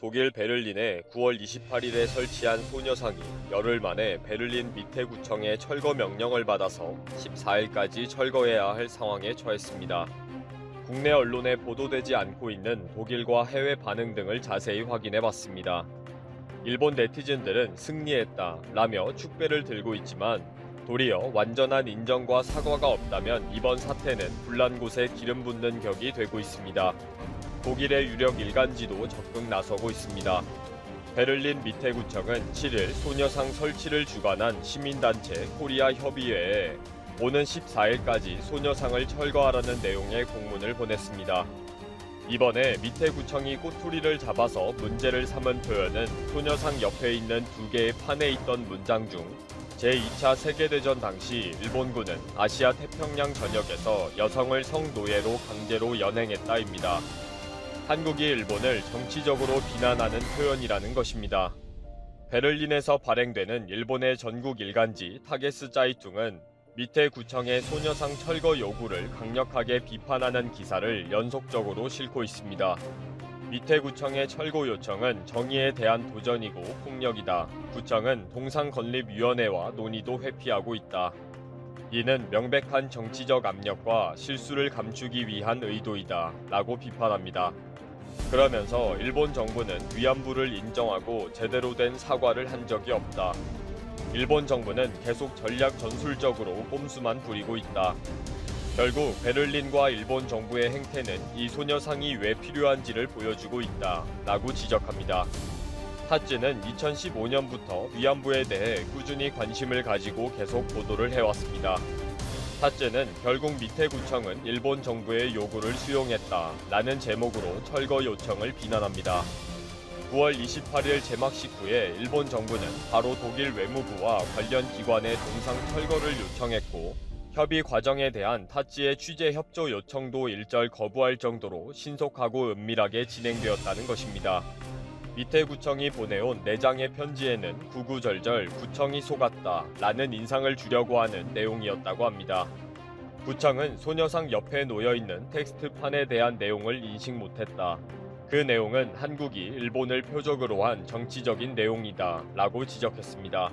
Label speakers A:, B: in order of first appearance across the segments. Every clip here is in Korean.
A: 독일 베를린에 9월 28일에 설치한 소녀상이 열흘 만에 베를린 밑에 구청의 철거 명령을 받아서 14일까지 철거해야 할 상황에 처했습니다. 국내 언론에 보도되지 않고 있는 독일과 해외 반응 등을 자세히 확인해 봤습니다. 일본 네티즌들은 승리했다 라며 축배를 들고 있지만 도리어 완전한 인정과 사과가 없다면 이번 사태는 불난 곳에 기름 붓는 격이 되고 있습니다. 독일의 유력 일간지도 적극 나서고 있습니다. 베를린 밑에구청은 7일 소녀상 설치를 주관한 시민단체 코리아 협의회에 오는 14일까지 소녀상을 철거하라는 내용의 공문을 보냈습니다. 이번에 밑에구청이 꼬투리를 잡아서 문제를 삼은 표현은 소녀상 옆에 있는 두 개의 판에 있던 문장 중 제2차 세계대전 당시 일본군은 아시아 태평양 전역에서 여성을 성노예로 강제로 연행했다입니다. 한국이 일본을 정치적으로 비난하는 표현이라는 것입니다. 베를린에서 발행되는 일본의 전국 일간지 타게스 짜이퉁은 밑에 구청의 소녀상 철거 요구를 강력하게 비판하는 기사를 연속적으로 싣고 있습니다. 밑에 구청의 철거 요청은 정의에 대한 도전이고 폭력이다. 구청은 동상 건립 위원회와 논의도 회피하고 있다. 이는 명백한 정치적 압력과 실수를 감추기 위한 의도이다. 라고 비판합니다. 그러면서 일본 정부는 위안부를 인정하고 제대로 된 사과를 한 적이 없다. 일본 정부는 계속 전략 전술적으로 꼼수만 부리고 있다. 결국 베를린과 일본 정부의 행태는 이 소녀상이 왜 필요한지를 보여주고 있다. 라고 지적합니다. 타츠는 2015년부터 위안부에 대해 꾸준히 관심을 가지고 계속 보도를 해왔습니다. 타츠는 결국 밑에 구청은 일본 정부의 요구를 수용했다. 라는 제목으로 철거 요청을 비난합니다. 9월 28일 제막 식 후에 일본 정부는 바로 독일 외무부와 관련 기관의 동상 철거를 요청했고 협의 과정에 대한 타치의 취재 협조 요청도 일절 거부할 정도로 신속하고 은밀하게 진행되었다는 것입니다. 밑에 구청이 보내온 4장의 편지에는 구구절절 구청이 속았다 라는 인상을 주려고 하는 내용이었다고 합니다. 구청은 소녀상 옆에 놓여있는 텍스트판에 대한 내용을 인식 못했다. 그 내용은 한국이 일본을 표적으로 한 정치적인 내용이다 라고 지적했습니다.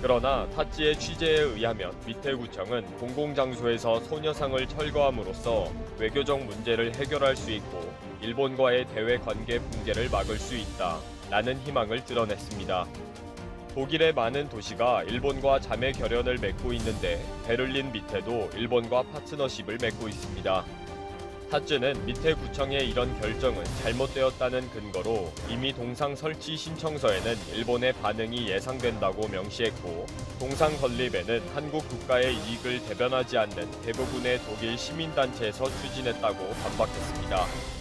A: 그러나 타치의 취재에 의하면 밑에 구청은 공공장소에서 소녀상을 철거함으로써 외교적 문제를 해결할 수 있고 일본과의 대외 관계 붕괴를 막을 수 있다 라는 희망을 드러냈습니다. 독일의 많은 도시가 일본과 자매 결연을 맺고 있는데 베를린 밑에도 일본과 파트너십을 맺고 있습니다. 타츠는 밑에 구청의 이런 결정은 잘못되었다는 근거로 이미 동상 설치 신청서에는 일본의 반응이 예상된다고 명시했고 동상 건립에는 한국 국가의 이익을 대변하지 않는 대부분의 독일 시민단체에서 추진했다고 반박했습니다.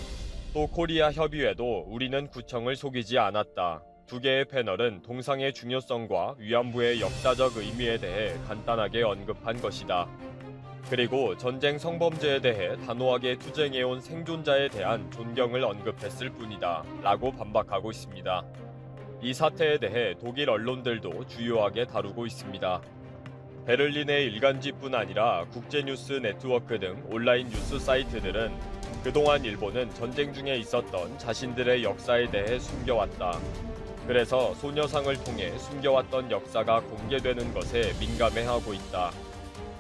A: 또 코리아 협의회도 우리는 구청을 속이지 않았다. 두 개의 패널은 동상의 중요성과 위안부의 역사적 의미에 대해 간단하게 언급한 것이다. 그리고 전쟁 성범죄에 대해 단호하게 투쟁해온 생존자에 대한 존경을 언급했을 뿐이다. 라고 반박하고 있습니다. 이 사태에 대해 독일 언론들도 주요하게 다루고 있습니다. 베를린의 일간지뿐 아니라 국제뉴스 네트워크 등 온라인 뉴스 사이트들은 그동안 일본은 전쟁 중에 있었던 자신들의 역사에 대해 숨겨왔다. 그래서 소녀상을 통해 숨겨왔던 역사가 공개되는 것에 민감해하고 있다.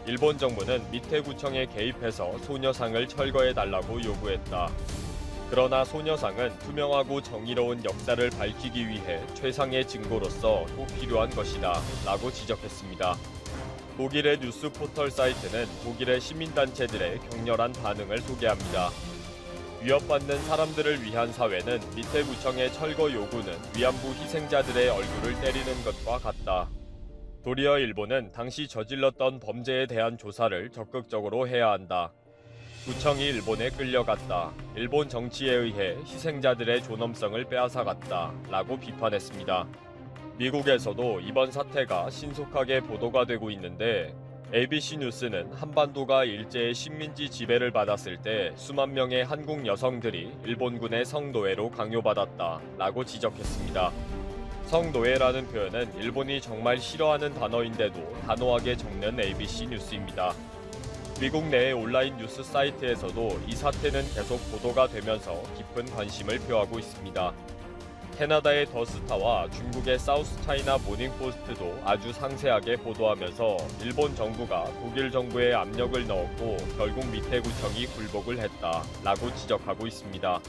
A: 일본 정부는 밑에 구청에 개입해서 소녀상을 철거해 달라고 요구했다. 그러나 소녀상은 투명하고 정의로운 역사를 밝히기 위해 최상의 증거로서 꼭 필요한 것이다. 라고 지적했습니다. 독일의 뉴스 포털 사이트는 독일의 시민단체들의 격렬한 반응을 소개합니다. 위협받는 사람들을 위한 사회는 밑에 구청의 철거 요구는 위안부 희생자들의 얼굴을 때리는 것과 같다. 도리어 일본은 당시 저질렀던 범죄에 대한 조사를 적극적으로 해야 한다. 구청이 일본에 끌려갔다. 일본 정치에 의해 희생자들의 존엄성을 빼앗아갔다. 라고 비판했습니다. 미국에서도 이번 사태가 신속하게 보도가 되고 있는데 ABC 뉴스는 한반도가 일제의 식민지 지배를 받았을 때 수만 명의 한국 여성들이 일본군의 성노예로 강요받았다. 라고 지적했습니다. 성노예라는 표현은 일본이 정말 싫어하는 단어인데도 단호하게 적는 ABC 뉴스입니다. 미국 내의 온라인 뉴스 사이트에서도 이 사태는 계속 보도가 되면서 깊은 관심을 표하고 있습니다. 캐나다의 더스타와 중국의 사우스 차이나 모닝포스트도 아주 상세하게 보도하면서 일본 정부가 독일 정부에 압력을 넣었고 결국 밑에 구청이 굴복을 했다 라고 지적하고 있습니다.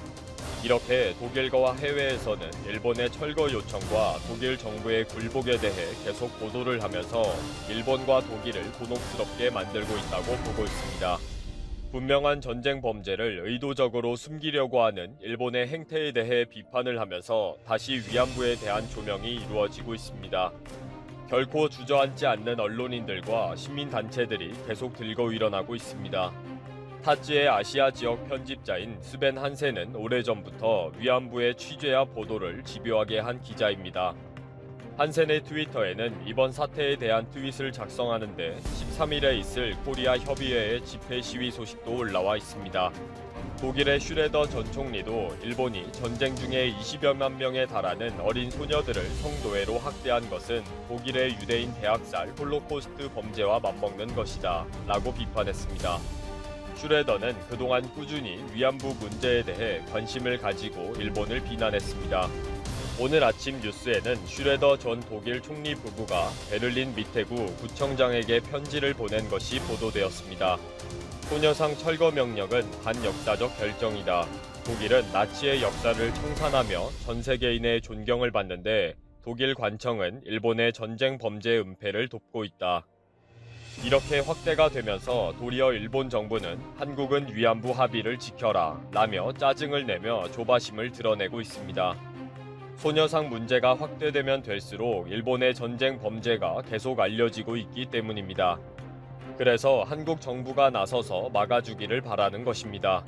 A: 이렇게 독일과 해외에서는 일본의 철거 요청과 독일 정부의 굴복에 대해 계속 보도를 하면서 일본과 독일을 곤혹스럽게 만들고 있다고 보고 있습니다. 분명한 전쟁 범죄를 의도적으로 숨기려고 하는 일본의 행태에 대해 비판을 하면서 다시 위안부에 대한 조명이 이루어지고 있습니다. 결코 주저앉지 않는 언론인들과 시민단체들이 계속 들고 일어나고 있습니다. 타지의 아시아 지역 편집자인 스벤 한세는 오래전부터 위안부의 취재와 보도를 집요하게 한 기자입니다. 한센의 트위터에는 이번 사태에 대한 트윗을 작성하는데 13일에 있을 코리아 협의회의 집회 시위 소식도 올라와 있습니다. 독일의 슈레더 전 총리도 일본이 전쟁 중에 20여만 명에 달하는 어린 소녀들을 성노예로 학대한 것은 독일의 유대인 대학살 홀로코스트 범죄와 맞먹는 것이다 라고 비판했습니다. 슈레더는 그동안 꾸준히 위안부 문제에 대해 관심을 가지고 일본을 비난했습니다. 오늘 아침 뉴스에는 슈레더 전 독일 총리 부부가 베를린 미테구 구청장에게 편지를 보낸 것이 보도되었습니다. 소녀상 철거 명령은 반역사적 결정이다. 독일은 나치의 역사를 청산하며 전 세계인의 존경을 받는데 독일 관청은 일본의 전쟁 범죄 은폐를 돕고 있다. 이렇게 확대가 되면서 도리어 일본 정부는 한국은 위안부 합의를 지켜라 라며 짜증을 내며 조바심을 드러내고 있습니다. 소녀상 문제가 확대되면 될수록 일본의 전쟁 범죄가 계속 알려지고 있기 때문입니다. 그래서 한국 정부가 나서서 막아주기를 바라는 것입니다.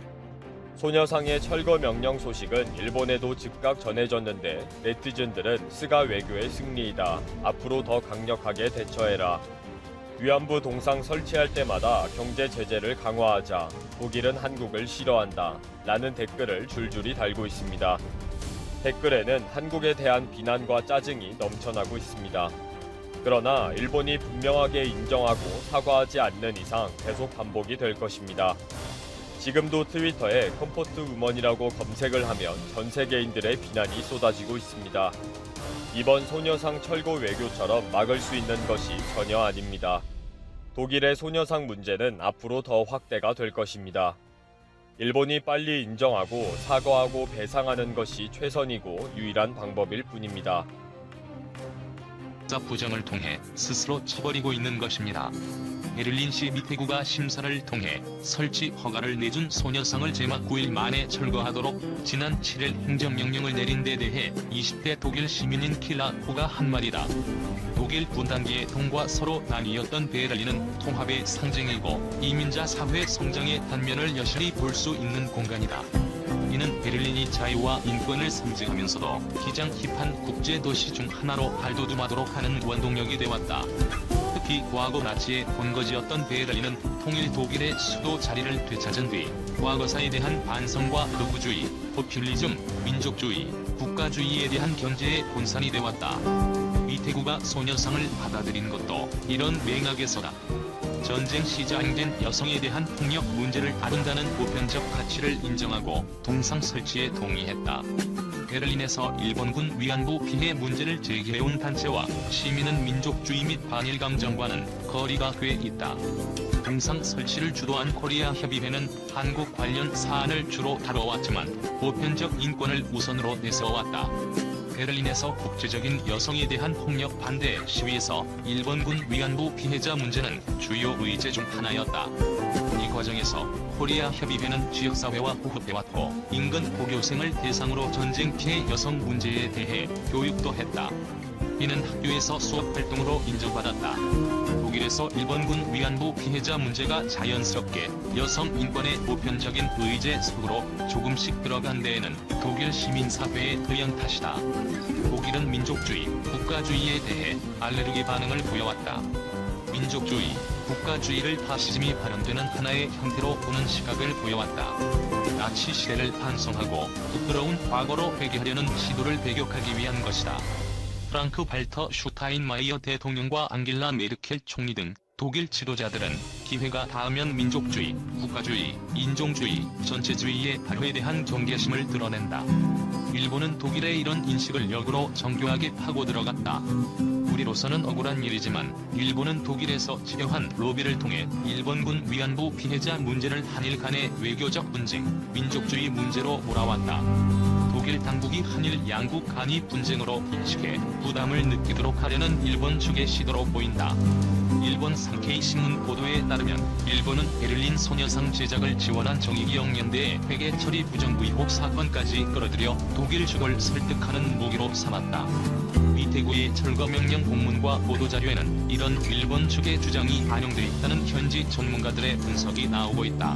A: 소녀상의 철거 명령 소식은 일본에도 즉각 전해졌는데 네티즌들은 스가 외교의 승리이다. 앞으로 더 강력하게 대처해라. 위안부 동상 설치할 때마다 경제 제재를 강화하자. 독일은 한국을 싫어한다. 라는 댓글을 줄줄이 달고 있습니다. 댓글에는 한국에 대한 비난과 짜증이 넘쳐나고 있습니다. 그러나 일본이 분명하게 인정하고 사과하지 않는 이상 계속 반복이 될 것입니다. 지금도 트위터에 컴포트 우먼이라고 검색을 하면 전 세계인들의 비난이 쏟아지고 있습니다. 이번 소녀상 철거 외교처럼 막을 수 있는 것이 전혀 아닙니다. 독일의 소녀상 문제는 앞으로 더 확대가 될 것입니다. 일본이 빨리 인정하고 사과하고 배상하는 것이 최선이고 유일한 방법일 뿐입니다.
B: 자 부정을 통해 스스로 쳐버리고 있는 것입니다. 베를린시 미테구가 심사를 통해 설치 허가를 내준 소녀상을 제막 9일 만에 철거하도록 지난 7일 행정명령을 내린 데 대해 20대 독일 시민인 킬라코가 한 말이다. 독일 분단기의 통과 서로 나뉘었던 베를린은 통합의 상징이고 이민자 사회 성장의 단면을 여실히 볼 수 있는 공간이다. 이는 베를린이 자유와 인권을 상징하면서도 기장 힙한 국제 도시 중 하나로 발돋움하도록 하는 원동력이 되었다. 특히 과거 나치의 본거지였던 베를린은 통일 독일의 수도 자리를 되찾은 뒤 과거사에 대한 반성과 극우주의, 포퓰리즘, 민족주의, 국가주의에 대한 견제의 본산이 되었다. 미태구가 소녀상을 받아들인 것도 이런 맥락에서다. 전쟁 시작된 여성에 대한 폭력 문제를 다룬다는 보편적 가치를 인정하고 동상 설치에 동의했다. 베를린에서 일본군 위안부 피해 문제를 제기해온 단체와 시민은 민족주의 및 반일 감정과는 거리가 꽤 있다. 동상 설치를 주도한 코리아 협의회는 한국 관련 사안을 주로 다뤄왔지만 보편적 인권을 우선으로 내세워왔다. 베를린에서 국제적인 여성에 대한 폭력 반대 시위에서 일본군 위안부 피해자 문제는 주요 의제 중 하나였다. 이 과정에서 코리아 협의회는 지역사회와 호흡해왔고 인근 고교생을 대상으로 전쟁 피해 여성 문제에 대해 교육도 했다. 이는 학교에서 수업 활동으로 인정받았다. 독일에서 일본군 위안부 피해자 문제가 자연스럽게 여성 인권의 보편적인 의제 속으로 조금씩 들어간 데에는 독일 시민사회의 토양 탓이다. 독일은 민족주의, 국가주의에 대해 알레르기 반응을 보여왔다. 민족주의, 국가주의를 파시즘이 발현되는 하나의 형태로 보는 시각을 보여왔다. 나치 시대를 반성하고 부끄러운 과거로 회귀하려는 시도를 배격하기 위한 것이다. 프랑크 발터 슈타인마이어 대통령과 앙겔라 메르켈 총리 등 독일 지도자들은 기회가 닿으면 민족주의, 국가주의, 인종주의, 전체주의의 발효에 대한 경계심을 드러낸다. 일본은 독일의 이런 인식을 역으로 정교하게 파고 들어갔다. 우리로서는 억울한 일이지만 일본은 독일에서 치료한 로비를 통해 일본군 위안부 피해자 문제를 한일 간의 외교적 분쟁, 민족주의 문제로 몰아왔다. 독일 당국이 한일 양국 간이 분쟁으로 인식해 부담을 느끼도록 하려는 일본 측의 시도로 보인다. 일본 상케이 신문 보도에 따르면 일본은 베를린 소녀상 제작을 지원한 정의기억 연대의 회계 처리 부정부 의혹 사건까지 끌어들여 독일 측을 설득하는 무기로 삼았다. 위태구의 철거 명령 공문과 보도자료에는 이런 일본 측의 주장이 반영돼 있다는 현지 전문가들의 분석이 나오고 있다.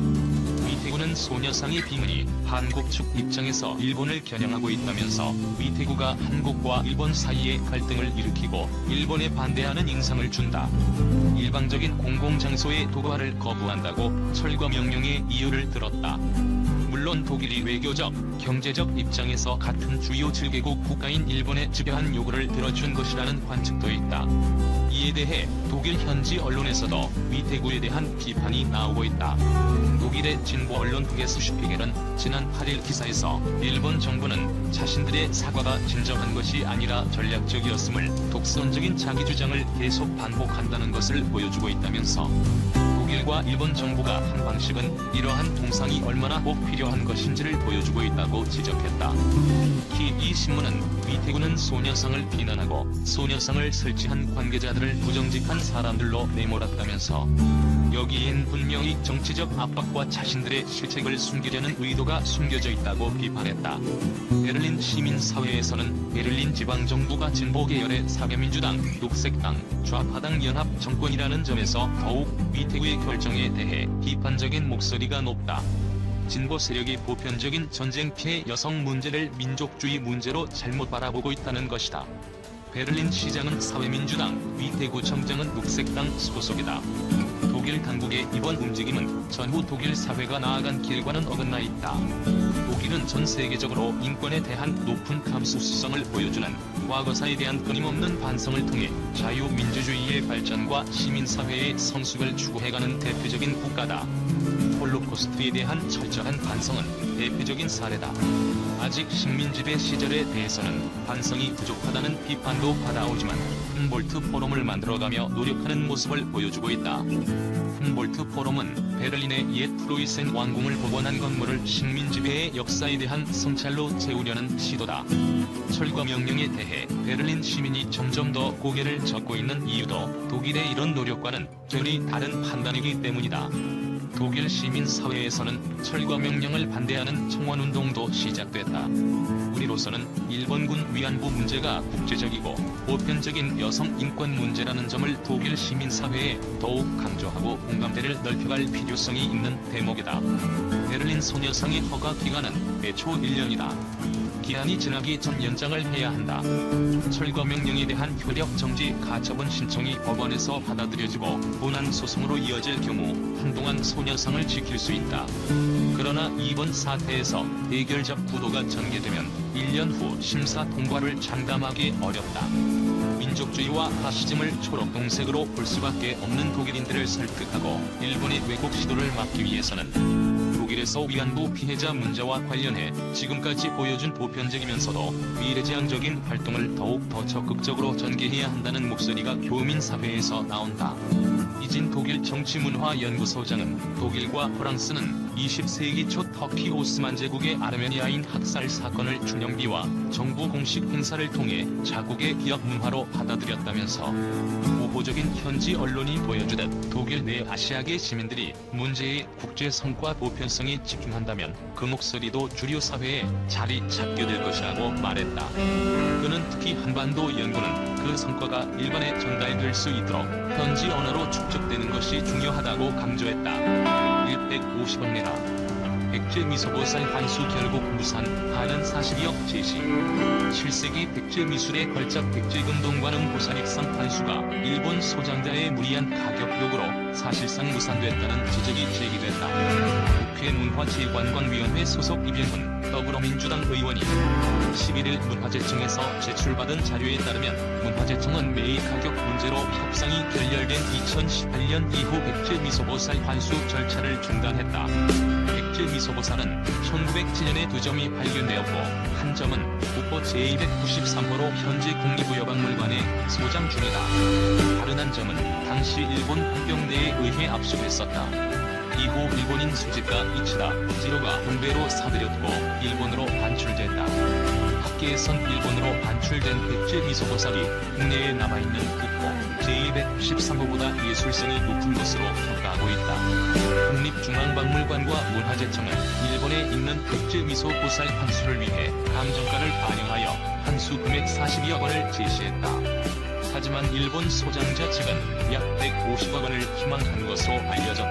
B: 위태구는 소녀상의 비밀이 한국 측 입장에서 일본을 겨냥하고 있다면서 위태구가 한국과 일본 사이에 갈등을 일으키고 일본에 반대하는 인상을 준다. 일방적인 공공장소의 도발을 거부한다고 철거 명령의 이유를 들었다. 물론 독일이 외교적, 경제적 입장에서 같은 주요 7개국 국가인 일본에 집요한 요구를 들어준 것이라는 관측도 있다. 이에 대해 독일 현지 언론에서도 위태구에 대한 비판이 나오고 있다. 독일의 진보 언론 후게스슈피겔은 지난 8일 기사에서 일본 정부는 자신들의 사과가 진정한 것이 아니라 전략적이었음을 독선적인 자기 주장을 계속 반복한다는 것을 보여주고 있다면서 독일과 일본 정부가 한 방식은 이러한 동상이 얼마나 꼭 필요한 것인지를 보여주고 있다고 지적했다. 특히 이 신문은 위태구는 소녀상을 비난하고 소녀상을 설치한 관계자들을 부정직한 사람들로 내몰았다면서 여기엔 분명히 정치적 압박과 자신들의 실책을 숨기려는 의도가 숨겨져 있다고 비판했다. 베를린 시민사회에서는 베를린 지방정부가 진보 계열의 사회민주당, 녹색당, 좌파당 연합 정권이라는 점에서 더욱 위태구의 결정에 대해 비판적인 목소리가 높다. 진보 세력이 보편적인 전쟁 피해 여성 문제를 민족주의 문제로 잘못 바라보고 있다는 것이다. 베를린 시장은 사회민주당, 위태구 청장은 녹색당 소속이다. 독일 당국의 이번 움직임은 전후 독일 사회가 나아간 길과는 어긋나 있다. 독일은 전 세계적으로 인권에 대한 높은 감수성을 보여주는 과거사에 대한 끊임없는 반성을 통해 자유민주주의의 발전과 시민사회의 성숙을 추구해가는 대표적인 국가다. 홀로코스트에 대한 철저한 반성은 대표적인 사례다. 아직 식민지배 시절에 대해서는 반성이 부족하다는 비판도 받아오지만 훔볼트 포럼을 만들어가며 노력하는 모습을 보여주고 있다. 훔볼트 포럼은 베를린의 옛 프로이센 왕궁을 복원한 건물을 식민지배의 역사에 대한 성찰로 채우려는 시도다. 철거 명령에 대해 베를린 시민이 점점 더 고개를 젓고 있는 이유도 독일의 이런 노력과는 전히 다른 판단이기 때문이다. 독일 시민 사회에서는 철거 명령을 반대하는 청원운동도 시작됐다. 우리로서는 일본군 위안부 문제가 국제적이고 보편적인 여성 인권 문제라는 점을 독일 시민 사회에 더욱 강조하고 공감대를 넓혀갈 필요성이 있는 대목이다. 베를린 소녀상의 허가 기간은 애초 1년이다. 기한이 지나기 전 연장을 해야 한다. 철거 명령에 대한 효력 정지 가처분 신청이 법원에서 받아들여지고 본안 소송으로 이어질 경우 한동안 소녀상을 지킬 수 있다. 그러나 이번 사태에서 해결적 구도가 전개되면 1년 후 심사 통과를 장담하기 어렵다. 민족주의와 파시즘을 초록동색으로 볼 수밖에 없는 독일인들을 설득하고 일본의 왜곡 시도를 막기 위해서는 독일에서 위안부 피해자 문제와 관련해 지금까지 보여준 보편적이면서도 미래지향적인 활동을 더욱 더 적극적으로 전개해야 한다는 목소리가 교민 사회에서 나온다. 이진 독일 정치문화연구소장은 독일과 프랑스는 20세기 초 터키 오스만 제국의 아르메니아인 학살 사건을 중영비와 정부 공식 행사를 통해 자국의 기억 문화로 받아들였다면서 우호적인 현지 언론이 보여주듯 독일 내 아시아계 시민들이 문제의 국제 성과 보편성에 집중한다면 그 목소리도 주류 사회에 자리 잡게 될 것이라고 말했다. 그는 특히 한반도 연구는 그 성과가 일반에 전달될 수 있도록 현지 언어로 축적되는 것이 중요하다고 강조했다. 150원이라 백제 미소보살 환수 결국 무산 하는 42억 제시 7세기 백제 미술의 걸작 백제금동관음 보살입상 환수가 일본 소장자의 무리한 가격 요구로 사실상 무산됐다는 지적이 제기됐다. 국회 문화체육관광위원회 소속 이병훈 더불어민주당 의원이 11일 문화재청에서 제출받은 자료에 따르면 문화재청은 매일 가격 문제로 협상이 결렬된 2018년 이후 백제 미소보살 환수 절차를 중단했다. 백제 미소보살은 1907년에 두 점이 발견되었고 한 점은 국보 제293호로 현재 국립부여박물관에 소장 중이다. 다른 한 점은 당시 일본 헌병대에 의해 압수했었다. 이후 일본인 수집가 이치다 지로가 군대로 사들였고 일본으로 반출됐다. 학계에선 일본으로 반출된 백제 미소보살이 국내에 남아있는 제 293호보다 예술성이 높은 것으로 평가하고 있다. 국립중앙박물관과 문화재청은 일본에 있는 백제 미소 보살 환수를 위해 감정가를 반영하여 환수 금액 42억 원을 제시했다. 하지만 일본 소장자 측은 약 150억 원을 희망한 것으로 알려졌다.